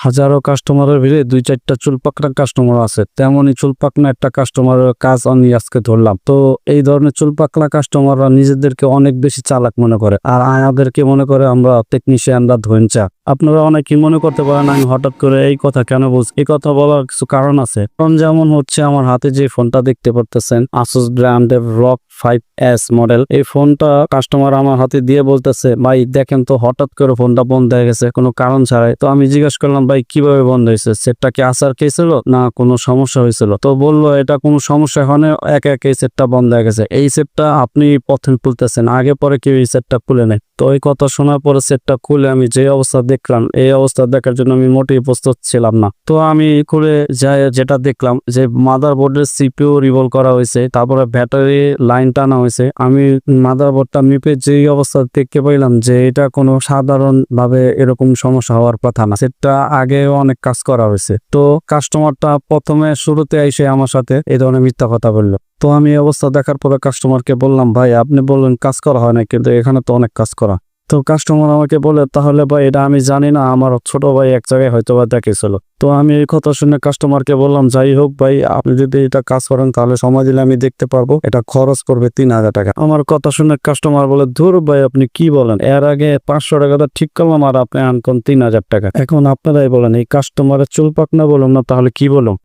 হাজারো কাস্টমারের ভিড়ে দুই চারটা চুল পাকনা কাস্টমার আছে। তেমনই চুল পাকনা একটা কাস্টমারের কাজ আমি আজকে ধরলাম। তো এই ধরনের চুল পাকলা কাস্টমাররা নিজেদেরকে অনেক বেশি চালাক মনে করে। আর আমাদেরকে মনে করে আমরা টেকনিশিয়ানরা ধৈঞ্চা আপনারা অনেকেই মনে করতে পারেন আমি হঠাৎ করে এই কথা কেন বলছি? এই কথা বলার কিছু কারণ আছে। কারণ যেমন হচ্ছে আমার হাতে যে ফোনটা দেখতে পারতেছেন আসুস ব্র্যান্ডের রক ফাইভ এস মডেল। এই ফোনটা কাস্টমার আমার হাতে দিয়ে বলতেছে, ভাই, দেখেন তো, হঠাৎ করে ফোনটা বন্ধ হয়ে গেছে, কোনো কারণ ছাড়াই। তো আমি জিজ্ঞেস করলাম, ভাই, কীভাবে বন্ধ হয়েছে? সেটটা কি আসার খেয়েছিল না, কোনো সমস্যা হয়েছিল? তো বলল, এটা কোনো সমস্যা হয় না, এক এক সেটটা বন্ধ হয়ে গেছে। এই সেটটা আপনি প্রথম খুলতেছেন, আগে পরে কেউ এই সেটটা খুলে নেয় তো ওই কথা শোনার পরে সেটটা খুলে আমি যে অবস্থা দেখলাম, এই অবস্থা দেখার জন্য আমি মোটেই প্রস্তুত ছিলাম না। তো আমি খুলে যাই, যেটা দেখলাম যে মাদার বোর্ডের সিপিও রিভলভ করা হয়েছে, তারপরে ব্যাটারি লাইন টানা হয়েছে। আমি মাদার বোর্ডটা মিপে যেই অবস্থা দেখতে পাইলাম যে এটা কোনো সাধারণ ভাবে এরকম সমস্যা হওয়ার কথা না। সেটা আগে অনেক কাজ করা হয়েছে। তো কাস্টমারটা প্রথমে শুরুতে এসে আমার সাথে এই ধরনের মিথ্যা কথা বলল। তো আমি এই অবস্থা দেখার পরে কাস্টমারকে বললাম, ভাই, আপনি বললেন কাজ করা হয় না, কিন্তু এখানে তো অনেক কাজ করা। তো কাস্টমার আমাকে বলে, তাহলে ভাই, এটা আমি জানি না, আমার ছোট ভাই এক জায়গায় হয়তো বা দেখেছিল তো আমি এই কথা শুনে কাস্টমারকে বললাম, যাই হোক ভাই, আপনি যদি এটা কাজ করেন, তাহলে সময় দিলে আমি দেখতে পারব, এটা খরচ করবে তিন হাজার টাকা। আমার কথা শুনে কাস্টমার বলে, ধুর ভাই, আপনি কি বলেন? এর আগে পাঁচশো টাকাটা ঠিক করলাম, আর আপনি আনকন তিন হাজার টাকা। এখন আপনারাই বলেন, এই কাস্টমারের চুল পাক না বলুন না, তাহলে কি বলুন